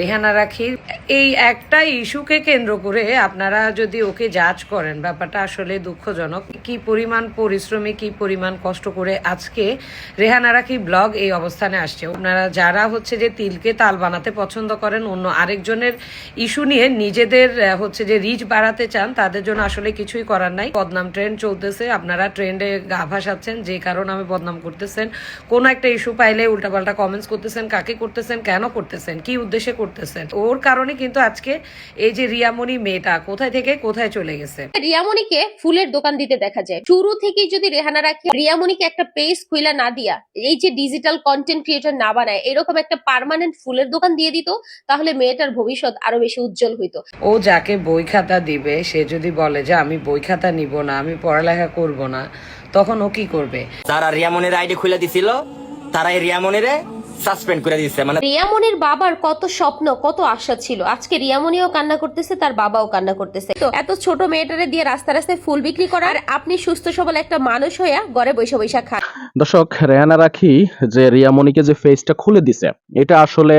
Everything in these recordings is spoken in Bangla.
রেহানা রাখির, এই একটা ইস্যুকে কেন্দ্র করে আপনারা যদি ওকে জাজ করেন, ব্যাপারটা আসলে দুঃখজনক। কি পরিমাণ পরিশ্রমী, কি পরিমাণ কষ্ট করে আজকে রেহানা রাখি ব্লগ এই অবস্থানে আসছে। আপনারা যারা হচ্ছে যে তিলকে তাল বানাতে পছন্দ করেন, অন্য আরেকজনের ইস্যু নিয়ে নিজেদের হচ্ছে যে রিচ বাড়াতে চান, তাদের জন্য আসলে কিছুই করার নাই। বদনাম ট্রেন্ড চলতেছে, আপনারা ট্রেন্ডে গা ভাসাচ্ছেন, যে কারণে আমি বদনাম করতেছেন। কোনো একটা ইস্যু পাইলে উল্টাপাল্টা কমেন্টস করতেছেন, কাকে করতেছেন, কেন করতেছেন, কি উদ্দেশ্যে করতেছেন। ওর কারণে কিন্তু আজকে এই যে রিয়ামণি মেয়েটা কোথায় থেকে কোথায় চলে গেছে? রিয়ামণিকে ফুলের দোকান দিতে দেখা যায়। শুরু থেকেই যদি রেহানা রাখি রিয়ামণিকে একটা পেজ খুইলা না দিয়া এই যে ডিজিটাল কন্টেন্ট ক্রিয়েটর না বানায় এরকম একটা পার্মানেন্ট ফুলের দোকান দিয়ে দিত তাহলে মেয়েটার ভবিষ্যৎ আরও বেশি উজ্জ্বল হইতো। ও যাকে বই খাতা দিবে সে যদি বলে যে আমি বই খাতা নিব না আমি পড়ালেখা করব না তখন ও কি করবে? তারা রিয়ামনের আইডি খুলে দিছিল তারা এই রিয়ামনের সাসপেন্ড করে দিচ্ছে মানে রিয়ামনির বাবার কত স্বপ্ন কত আশা ছিল। আজকে রিয়ামনিও কান্না করতেছে তার বাবাও কান্না করতেছে। তো এত ছোট মেয়েটারে দিয়ে রাস্তা রাস্তায় ফুল বিক্রি করার আপনি সুস্থ সবল একটা মানুষ হইয়া ঘরে বৈশা বৈশা খান। দর্শক রেহানা রাখি যে রিয়ামণিকে যে ফেসটা খুলে দিছে এটা আসলে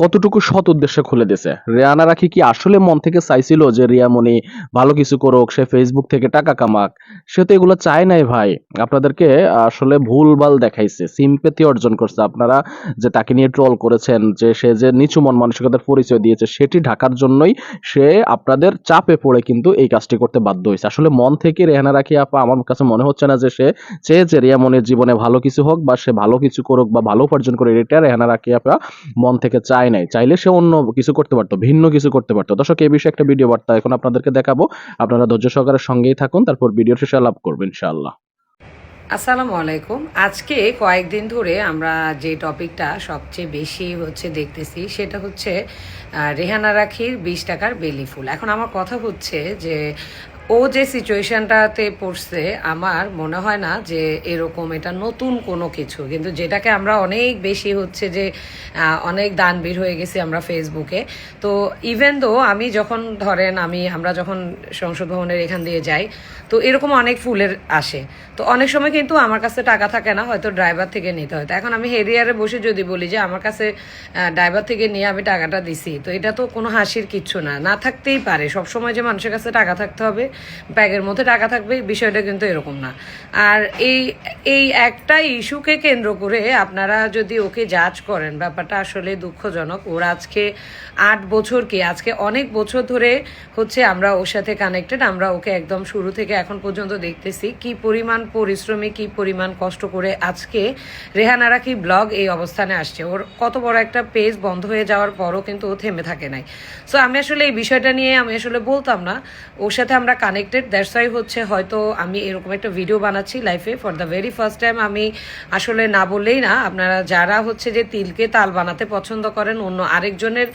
কতটুকু সৎ উদ্দেশ্যে খুলে দিছে? রেহানা রাখি কি আসলে মন থেকে চাইছিল যে রিয়ামণি ভালো কিছু করুক সে ফেসবুক থেকে টাকা কামাক? সে তো এগুলো চায় নাই ভাই। আপনাদেরকে আসলে ভুল ভুলভাল দেখাইছে সিম্পেথি অর্জন করছে আপনারা। যে তাকে নিয়ে ট্রল করেছেন, যে সে যে নিচু মন মানসিকতার পরিচয় দিয়েছে, সেটি ঢাকার জন্যই সে আপনাদের চাপে পড়ে কিন্তু এই কাজটি করতে বাধ্য হয়েছে। আসলে মন থেকে রেহানা রাখি আপা, আমার কাছে মনে হচ্ছে না যে সে চেয়েছে রিয়ামনের জীবনে ভালো কিছু হোক বা সে ভালো কিছু করুক বা ভালো উপার্জন করে, এটা রেহানা রাখি আপা মন থেকে চায় নাই। চাইলে সে অন্য কিছু করতে পারতো, ভিন্ন কিছু করতে পারতো। দর্শক, এই বিষয়ে একটা ভিডিও বার্তা এখন আপনাদেরকে দেখাবো। আপনারা ধৈর্য সহকারে সঙ্গেই থাকুন, তারপর ভিডিও শেষে লাভ করবেন ইনশাআল্লাহ। আসসালামু আলাইকুম। আজকে কয়েকদিন ধরে আমরা যে টপিকটা সবচেয়ে বেশি হচ্ছে দেখতেছি, সেটা হচ্ছে রেহানা রাখির বিশ টাকার বেলি ফুল। এখন আমার কথা হচ্ছে যে ও যে সিচুয়েশনটাতে পড়ছে, আমার মনে হয় না যে এরকম এটা নতুন কোনো কিছু। কিন্তু যেটাকে আমরা অনেক বেশি হচ্ছে যে অনেক দানবীর হয়ে গেছি আমরা ফেসবুকে তো ইভেন দো আমি যখন ধরেন আমি, আমরা যখন সংসদ ভবনের এখান দিয়ে যাই, তো এরকম অনেক ফুলের আসে। তো অনেক সময় কিন্তু আমার কাছে টাকা থাকে না, হয়তো ড্রাইভার থেকে নিতে হয়। তো এখন আমি হেরিয়ারে বসে যদি বলি যে, আমার কাছে ড্রাইভার থেকে নিয়ে আমি টাকাটা দিছি, তো এটা তো কোনো হাসির কিচ্ছু না। না থাকতেই পারে। সব সময় যে মানুষের কাছে টাকা থাকতে হবে ব্যাগের মধ্যে টাকা থাকবে, বিষয়টা কিন্তু এরকম না। আর এই এই একটা ইস্যুকে কেন্দ্র করে আপনারা যদি ওকে জাজ করেন, ব্যাপারটা আসলে দুঃখজনক। ওর আজকে আট বছর কি? আজকে অনেক বছর ধরে হচ্ছে আমরা ওর সাথে কানেক্টেড আমরা ওকে একদম শুরু থেকে এখন পর্যন্ত দেখতেছি। কি পরিমাণ পরিশ্রমী, কি পরিমাণ কষ্ট করে আজকে রেহানা রাখি ব্লগ এই অবস্থানে আসছে? ওর কত বড় একটা পেজ বন্ধ হয়ে যাওয়ার পরও কিন্তু ও থেমে থাকে নাই। সো আমি আসলে এই বিষয়টা নিয়ে আমি আসলে বলতাম না। ওর সাথে আমরা কানেক্টেড দ্যাটস ওয়াই হচ্ছে হয়তো আমি এরকম একটা ভিডিও বানাচ্ছি লাইফে for the very first time আমি আসলে না বললেই না, আপনারা যারা হচ্ছে যে তিলকে তাল বানাতে পছন্দ করেন, অন্য আরেকজনের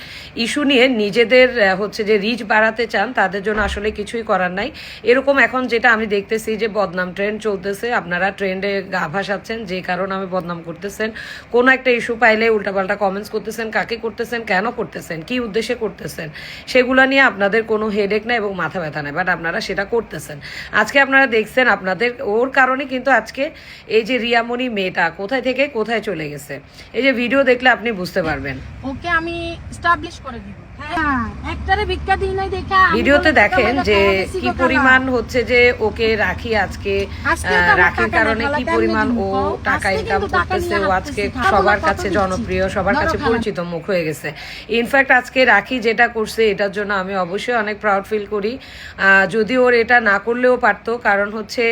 ইস্যু নিয়ে নিজেদের হচ্ছে যে রিচ বাড়াতে চান, তাদের জন্য আসলে কিছুই করার নাই। এরকম এখন যেটা আমি দেখতেছি যে বদনাম ট্রেন্ড চলতেছে, আপনারা ট্রেন্ডে গা ভাসাচ্ছেন, যে কারণে আমি বদনাম করতেছেন। কোনো একটা ইস্যু পাইলে উল্টাপাল্টা কমেন্টস করতেছেন, কাকে করতেছেন, কেন করতেছেন, কি উদ্দেশ্যে করতেছেন, সেগুলো নিয়ে আপনাদের কোনো হেডেক নাই এবং মাথা ব্যথা নেই। বাট আপনারা সেটা করতেছেন। আজকে আপনারা দেখছেন আপনাদের, ওর কারণে কিন্তু আজকে এই যে রিয়ামণি মেয়েটা কোথায় থেকে কোথায় চলে গেছে। এই যে ভিডিও দেখলে আপনি বুঝতে পারবেন। ওকে আমি করে দিই ভিডিওতে দেখেন যে কি পরিমাণ হচ্ছে যে ওকে রাখি আজকে রাখির কারণে কি পরিমাণ ও টাকা ইনকাম করতেছে ও আজকে সবার কাছে জনপ্রিয় সবার কাছে পরিচিত মুখ হয়ে গেছে। ইনফ্যাক্ট আজকে রাখি যেটা করছে এটার জন্য আমি অবশ্যই অনেক প্রাউড ফিল করি। যদি ওর এটা না করলেও পারতো কারণ হচ্ছে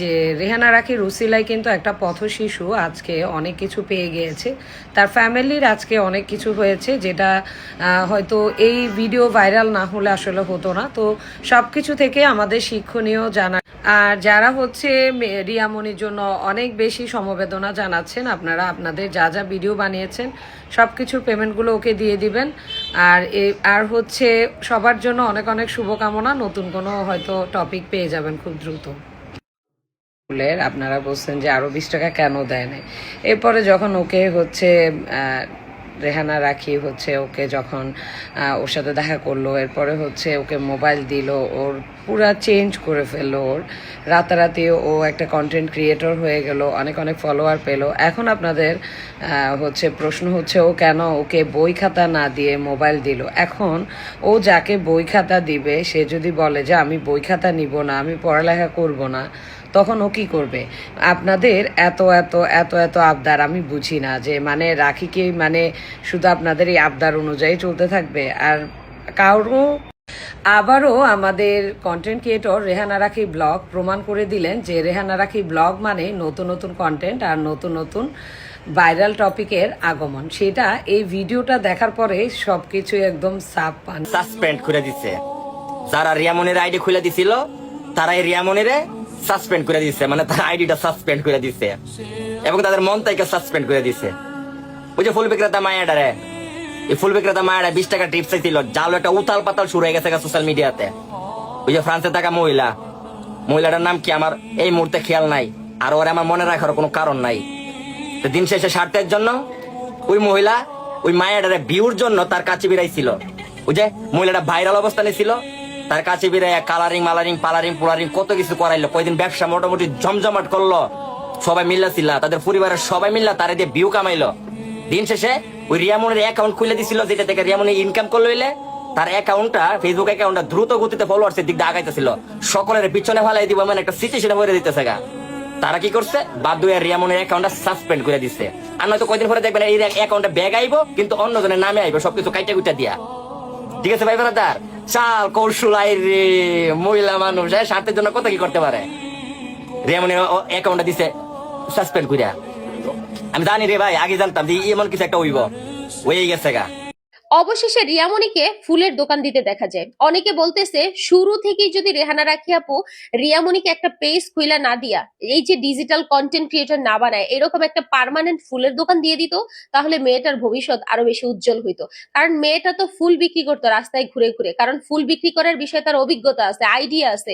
যে রেহানা রাখি রুসিলাই কিন্তু একটা পথ শিশু আজকে অনেক কিছু পেয়ে গিয়েছে। তার ফ্যামিলির আজকে অনেক কিছু হয়েছে যেটা হয়তো এই ভিডিও ভাইরাল না হলে আসলে হতো না। তো সব কিছু থেকে আমাদের শিক্ষণীয় জানা আর যারা হচ্ছে রিয়ামনির জন্য অনেক বেশি সমবেদনা জানাচ্ছেন, আপনারা আপনাদের যা যা ভিডিও বানিয়েছেন সব কিছুর পেমেন্টগুলো ওকে দিয়ে দিবেন। আর এ- আর হচ্ছে সবার জন্য অনেক অনেক শুভকামনা। নতুন কোনো হয়তো টপিক পেয়ে যাবেন খুব দ্রুত। আপনারা বলছেন যে আরও বিশ টাকা কেন দেয় না এরপরে যখন ওকে হচ্ছে রেহানা রাখি হচ্ছে ওকে যখন ওর সাথে দেখা করল, এরপরে হচ্ছে ওকে মোবাইল দিল, ওর পুরা চেঞ্জ করে ফেলল ওর। রাতারাতি ও একটা কন্টেন্ট ক্রিয়েটর হয়ে গেল, অনেক অনেক ফলোয়ার পেল। এখন আপনাদের হচ্ছে প্রশ্ন হচ্ছে ও কেন ওকে বই খাতা না দিয়ে মোবাইল দিল? এখন ও যাকে বই খাতা দিবে, সে যদি বলে যে আমি বই খাতা নিব না, আমি পড়ালেখা করব না, তখন ও কি করবে? আপনাদের এত এত এত এত আবদার আমি বুঝি না যে মানে রাখি কি মানে শুধু আপনাদের এই আবদার অনুযায়ী চলতে থাকবে। আর কারও আবারও আমাদের কন্টেন্ট ক্রিয়েটর রেহানা রাখি ব্লগ প্রমাণ করে দিলেন যে রেহানা রাখি ব্লগ মানে নতুন নতুন কন্টেন্ট আর নতুন নতুন ভাইরাল টপিকের আগমন। সেটা এই ভিডিওটা দেখার পরে সবকিছু একদম সাফ পান। সাসপেন্ড করে দিছে। যারা রিয়ামনের আইডি খুলে দিছিল তারা এই রিয়ামনির সাসপেন্ড করে দিছে। মানে তার আইডিটা সাসপেন্ড করে দিছে। এবং তাদের মন থেকে সাসপেন্ড করে দিছে। ওই যে ফুল বিক্রেতা মায়াডারে। এই ফুল বিক্রেতা মায়াডা বিশ টাকা টিপস ছিল জালো একটা উতাল পাতাল শুরু হয়ে গেছে সোশ্যাল মিডিয়াতে ওই যে ফ্রান্সে থাকা মহিলা। মহিলাটার নাম কি আমার? এই মুহূর্তে খেয়াল নাই। আর ওরা আমার মনে রাখার কোনো কারণ নাই। তো দিন শেষে স্বার্থের জন্য ওই মহিলা ওই মায়াডারে বিউর জন্য তার কাছে বিরাইছিল। ওই যে মহিলাটা ভাইরাল অবস্থানে ছিল তার কাছে বিরাই কালারিং মালারিং পালারিং পোলারিং কত কিছু করাইলো। কয়দিন ব্যবসা মোটামুটি জমজমাট করল। সবাই মিল্লা ছিল তাদের পরিবারের সবাই মিল্লা তারে দিয়ে বিউ কামাইলো। দিন শেষে ওই রিয়ামনের অ্যাকাউন্ট খুলে দিছিল, যেটা থেকে রিয়ামনে ইনকাম করল হইলে, তার অ্যাকাউন্টটা ফেসবুক অ্যাকাউন্টটা দ্রুত গতিতে ফলোয়ার্সের দিক দিয়ে আগাইতেছিল। সকলের পিছনে ফালাই দিব মানে একটা সিচুয়েশন হয়ে দিতেছে গা। তারা কি করছে? বাধ্য হয়ে রিয়ামনের অ্যাকাউন্টটা সাসপেন্ড করে দিচ্ছে আর নয়তো কয়দিন পরে দেখবেন এই অ্যাকাউন্টে ব্যাগ আইবো, কিন্তু অন্যজনের নামে আইবো, সবকিছু কাইটা কুইটা দিয়া। ঠিক আছে ভাই ব্রাদার? চাল, কৌশল আই রে, মহিলা মানুষ স্বার্থের জন্য কত কি করতে পারে? রিয়ামনের অ্যাকাউন্টটা দিছে সাসপেন্ড করিয়া আমি জানি রে ভাই আগে জানতাম যে এমন কিছু একটা হইব। হয়ে গেছে গা। অবশেষে রিয়ামণিকে ফুলের দোকান দিতে দেখা যায়। অনেকে বলতেছে, শুরু থেকেই যদি রেহানা রাখি আপু, রিয়ামণিকে একটা পেজ খুইলা না দিয়া, এই যে ডিজিটাল কন্টেন্ট ক্রিয়েটর না বানায়, এরকম একটা পার্মানেন্ট ফুলের দোকান দিয়ে দিত, তাহলে মেয়েটার ভবিষ্যৎ আরও বেশি উজ্জ্বল হইতো। কারণ মেয়েটা তো ফুল বিক্রি করতো রাস্তায় ঘুরে ঘুরে। কারণ ফুল বিক্রি করার বিষয়ে তার অভিজ্ঞতা আছে আইডিয়া আছে।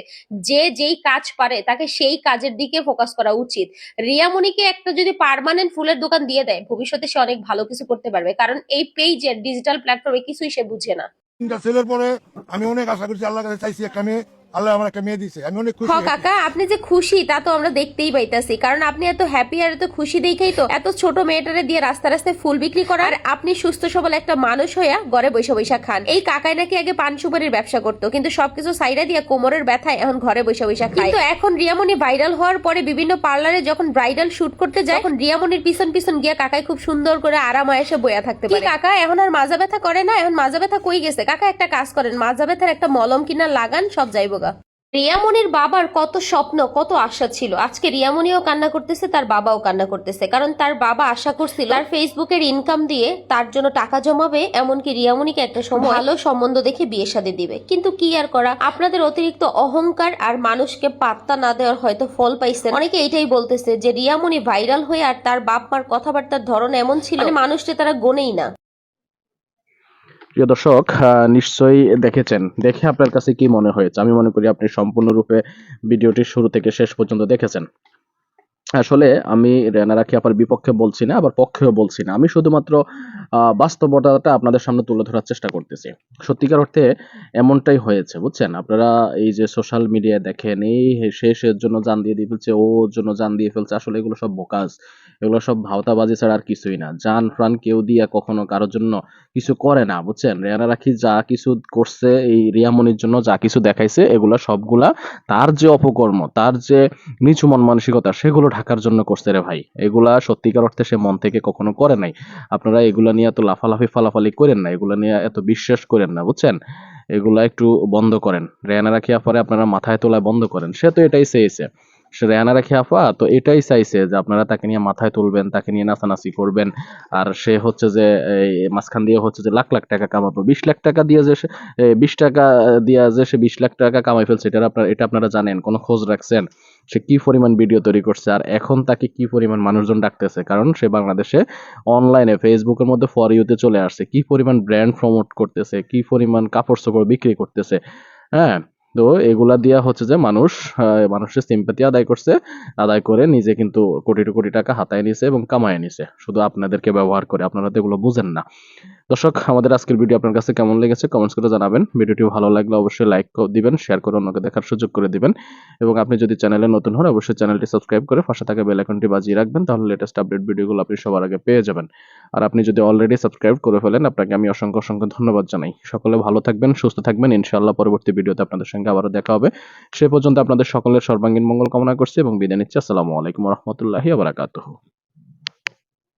যে যেই কাজ পারে, তাকে সেই কাজের দিকে ফোকাস করা উচিত। রিয়ামণিকে একটা যদি পার্মানেন্ট ফুলের দোকান দিয়ে দেয়, ভবিষ্যতে সে অনেক ভালো কিছু করতে পারবে। কারণ এই পেজের ডিজিটাল প্ল্যাটফর্মে কিছুই সে বুঝে না। তিনটা ছেলের পরে আমি অনেক আশা করছি আল্লাহ কাছে চাইছি একটা মেয়ে। আল্লাহ আমার একটা মেয়ে দিছে আমি অনেক খুশি হ কাকা আপনি যে খুশি তা তো আমরা দেখতেই পাইতাছি। কারণ আপনি এত হ্যাপি আর এত খুশি দেখেই তো এত ছোট মেয়েটারে দিয়ে রাস্তা রাস্তায় ফুল বিক্রি করার আপনি সুস্থ সবল একটা মানুষ হইয়া ঘরে বৈশা বৈশা খান। এই কাকাই নাকি আগে পান সুপারির ব্যবসা করতো কিন্তু সবকিছু সাইডা দিয়ে কোমরের ব্যথায় এখন ঘরে বৈশা বৈশা খায়। কিন্তু এখন রিয়ামণি ভাইরাল হওয়ার পরে বিভিন্ন পার্লারে যখন ব্রাইডাল শুট করতে যায় তখন রিয়ামণির পিছন পিছন গিয়া কাকাই খুব সুন্দর করে আরাম এসে বইয়া থাকতে পারে। কাকা এখন আর মাজা ব্যথা করে না? এখন মাজা ব্যথা কই গেছে? কাকা একটা কাজ করেন মাজা ব্যথার একটা মলম কিনা লাগান সব যাইবো রিয়ামনির বাবার কত স্বপ্ন, কত আশা ছিল। আজকে রিয়ামনিও কান্না করতেছে, তার বাবাও কান্না করতেছে। কারণ তার বাবা আশা করছিল তার ফেসবুকের ইনকাম দিয়ে তার জন্য টাকা জমাবে, এমনকি রিয়ামনিকে একটা সময় ভালো সম্বন্ধ দেখে বিয়ে শাদী দিবে। কিন্তু কি আর করা? আপনাদের অতিরিক্ত অহংকার আর মানুষকে পাত্তা না দেওয়ার হয়তো ফল পাইছে অনেকে এটাই বলতেছে যে রিয়ামনি ভাইরাল হয়ে আর তার বাপ মার কথাবার্তার ধরন এমন ছিল মানে মানুষটা তারা গোনেই না। প্রিয় দর্শক নিশ্চয়ই দেখেছেন। দেখে আপনার কাছে কি মনে হয়েছে? আমি মনে করি আপনি সম্পূর্ণরূপে ভিডিওটি শুরু থেকে শেষ পর্যন্ত দেখেছেন। আসলে আমি রেনা রাখি আপার বিপক্ষে বলছি না, আবার পক্ষেও বলছি না। আমি শুধুমাত্র বাস্তবতাটা আপনাদের সামনে তুলে ধরার চেষ্টা করতেছি। সত্যিকার অর্থে এমনটাই হয়েছে, বুঝছেন? আপনারা এই যে সোশ্যাল মিডিয়ায় দেখেন, এই শেষের জন্য জান দিয়ে দিয়ে ফেলছে, ও জন্য জান দিয়ে ফেলছে, আসলে এগুলো সব বোকাস এগুলো সব ভাওতাবাজি ছাড়া আর কিছুই না। জান প্রাণ কেউ দিয়ে কখনো কারোর জন্য কিছু করে না, বুঝছেন? রেয়ানা রাখি যা কিছু করছে, এই রিয়ামনির জন্য যা কিছু দেখাইছে, এগুলা সবগুলা তার যে অপকর্ম, তার যে নিচু মন মানসিকতা, সেগুলো ঢাকার জন্য করছে রে ভাই। এগুলা সত্যিকার অর্থে সে মন থেকে কখনো করে নাই। আপনারা এগুলা নিয়ে এত লাফালাফি, ফালাফালি করেন না। এগুলা নিয়ে এত বিশ্বাস করেন না, বুঝছেন? এগুলা একটু বন্ধ করেন। রেয়ানা রাখিয়া পরে আপনারা মাথায় তোলা বন্ধ করেন। সে তো এটাই চেয়েছে। সে রেয়ানা রাখি আফা। তো এটাই চাইছে যে আপনারা তাকে নিয়ে মাথায় তুলবেন, তাকে নিয়ে নাচানাচি করবেন। আর সে হচ্ছে যে মাঝখান দিয়ে হচ্ছে যে লাখ লাখ টাকা কামাবো। বিশ লাখ টাকা দিয়ে যে বিশ টাকা দিয়ে যে সে বিশ লাখ টাকা কামাই ফেলছে, এটা আপনার, এটা আপনারা জানেন, কোনো খোঁজ রাখছেন। সে কি পরিমাণ ভিডিও তৈরি করছে, আর এখন তাকে কি পরিমাণ মানুষজন ডাকতেছে? কারণ সে বাংলাদেশে অনলাইনে ফেসবুকের মধ্যে ফর ইউতে চলে আসছে। কি পরিমাণ ব্র্যান্ড প্রমোট করতেছে, কি পরিমাণ কাপড় চোপড় বিক্রি করতেছে হ্যাঁ? তো এগুলা দিয়া হচ্ছে যে মানুষ মানুষের সিম্পাতি আদায় করছে, আদায় করে নিজে কিন্তু কোটি কোটি টাকা হাতায় নিছে এবং কামায় নিছে। শুধু আপনাদেরকে ব্যবহার করে, আপনারা তো এগুলো বুঝেন না। দর্শক, আমাদের আজকের ভিডিও আপনার কাছে কেমন লেগেছে কমেন্টস করে জানাবেন। ভিডিওটি ভালো লাগলে অবশ্যই লাইক দিবেন, শেয়ার করে অন্যকে দেখার সুযোগ করে দিবেন। এবং আপনি যদি চ্যানেলে নতুন হন, অবশ্যই চ্যানেলটি সাবস্ক্রাইব করে পাশে থাকা বেল আইকনটি বাজিয়ে রাখবেন, তাহলে লেটেস্ট আপডেট ভিডিওগুলো আপনি সবার আগে পেয়ে যাবেন। আর আপনি যদি অলরেডি সাবস্ক্রাইব করে ফেলেন, আপনাকে আমি অসংখ্য অসংখ্য ধন্যবাদ জানাই। সকলে ভালো থাকবেন, সুস্থ থাকবেন। ইনশাআল্লাহ পরবর্তী ভিডিওতে আপনাদের সঙ্গে আবারও দেখা হবে। সে পর্যন্ত আপনাদের সকলের সর্বাঙ্গীন মঙ্গল কামনা করছি এবং বিদায় নিচ্ছি। আসসালামু আলাইকুম রহমতুল্লাহি আবরাকাতুহ